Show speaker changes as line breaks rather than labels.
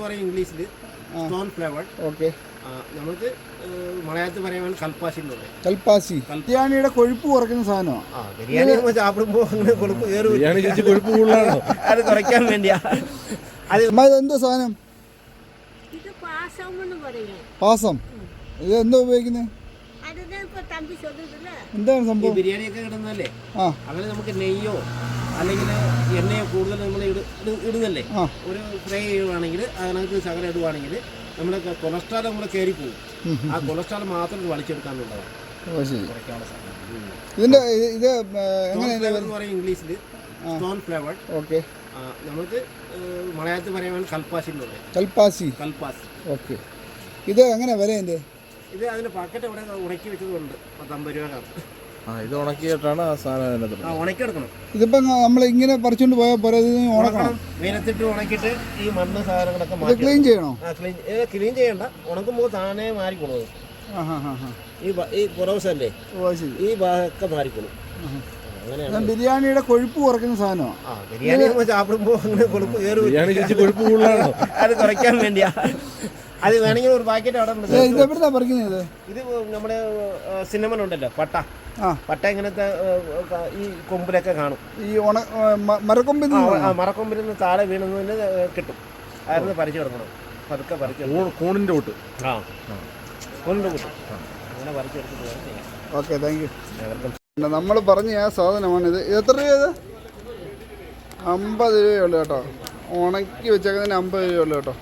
എന്ന് പറയും ഇംഗ്ലീഷിൽ സ്റ്റോൺ ഫ്ലേവേർഡ്
ഓക്കെ.
നമുക്ക് മലയാളത്തിൽ പറയാൻ കൽപ്പാസി എന്ന് പറയും.
കൽപ്പാസി ബിരിയാണിയുടെ കൊഴുപ്പ് കുറയ്ക്കുന്ന സാധനമാണ്
ബിരിയാണി ചാപ്പിടുമ്പോൾ കൊഴുപ്പ് കയറി
കൊഴുപ്പ് കൂടുതലാണോ?
അത് കുറയ്ക്കാൻ വേണ്ടിയാ. അത്
എന്താ സാധനം?
പാസം
ഇത് എന്താ ഉപയോഗിക്കുന്നത് എന്താണ് സംഭവം?
ബിരിയാണിയൊക്കെ കിടന്നല്ലേ
ആ.
അങ്ങനെ നമുക്ക് നെയ്യോ അല്ലെങ്കിൽ എണ്ണയെ കൂടുതൽ നമ്മൾ ഇട ഇട- ഇടുന്നല്ലേ ഒരു ഫ്രൈ ചെയ്യുവാണെങ്കിൽ അതിനകത്ത് ശകലം ഇടുവാണെങ്കിൽ നമ്മുടെ കൊളസ്ട്രോൾ നമ്മൾ കയറി പോകും ആ കൊളസ്ട്രോൾ മാത്രം വലിച്ചെടുക്കാനുള്ളതാണ്
ഇതിന്റെ ഇത് എങ്ങനെ
ഇംഗ്ലീഷിൽ സ്റ്റോൺ ഫ്ലേവർ
ഓക്കെ.
നമുക്ക് മലയാളത്തിൽ പറയുമ്പോൾ കൽപ്പാസി എന്ന് പറയും.
കൽപ്പാസി
കൽപ്പാസ്
ഓക്കെ. ഇത് എങ്ങനെ വില
ഇത് അതിന്റെ പാക്കറ്റ് അവിടെ ഉണക്കി വെച്ചതുകൊണ്ട് പത്തമ്പത് രൂപ കാണും
ആ ഇത് ഉണക്കിയിട്ടാണ് ആ സാധനം അതിനകത്ത്
ആ ഉണക്കി എടുക്കണം
ഇതിപ്പം നമ്മൾ ഇങ്ങനെ പറിച്ചുകൊണ്ട് പോയാൽ പോരാ ഇത് ഉണക്കണം.
വെയിലത്തിട്ട് ഉണക്കിയിട്ട് ഈ മണ്ണ് സാധനങ്ങളൊക്കെ
ഇത്
മാറ്റി
ക്ലീൻ ചെയ്യണോ?
ആ ക്ലീൻ ക്ലീൻ ചെയ്യണ്ട. ഉണക്കുമ്പോൾ താനേ മാറിക്കോളും അത്.
ആ ഹാ ഹാ ഹാ.
ഈ ബ- ഈ പുറവശല്ലേ
ഓ ശരി.
ഈ ഭാഗമൊക്കെ മാറിക്കോളും. അങ്ങനെയാണ്.
ഞാൻ ബിരിയാണിയുടെ കൊഴുപ്പ് കുറയ്ക്കുന്ന സാധനമാണ്
ആ ബിരിയാണി നമ്മൾ സാപ്പിടുമ്പോൾ അങ്ങനെ കൊഴുപ്പ് കയറി
ബിരിയാണി ചേച്ചി കൊഴുപ്പ് കൂടുതലാണോ?
അത് കുറയ്ക്കാൻ വേണ്ടിയാ. അത് വേണമെങ്കിൽ ഒരു പാക്കറ്റ് അവിടെ ഉണ്ട്.
ഇത് എവിടുന്നാ പറിക്കുന്നത്? ഇത്
ഇത് നമ്മുടെ സിനിമൻ ഉണ്ടല്ലോ പട്ട.
ആ
പട്ട ഇങ്ങനത്തെ ഈ കൊമ്പിലൊക്കെ കാണും.
ഈ ഓണ മരക്കൊമ്പിൽ
മരക്കൊമ്പിൽ
നിന്ന്
താഴെ വീണതിന് കിട്ടും. ആയിരുന്നു പറിച്ചു കിടക്കണം പതുക്കെ പറിച്ചു
കൂണിന്റെ കൂട്ട്.
ആ. കൂണിന്റെ കൂട്ട്. അങ്ങനെ പറിച്ചെടുത്തിട്ട്
ഓക്കെ താങ്ക് യു നമ്മൾ പറഞ്ഞ ആ സാധനമാണ് ഇത്. എത്ര രൂപ ഇത്? അമ്പത് രൂപയുള്ളൂ കേട്ടോ. ഉണക്കി വെച്ചേക്കുന്നതിന് അമ്പത് രൂപയുള്ളൂ കേട്ടോ.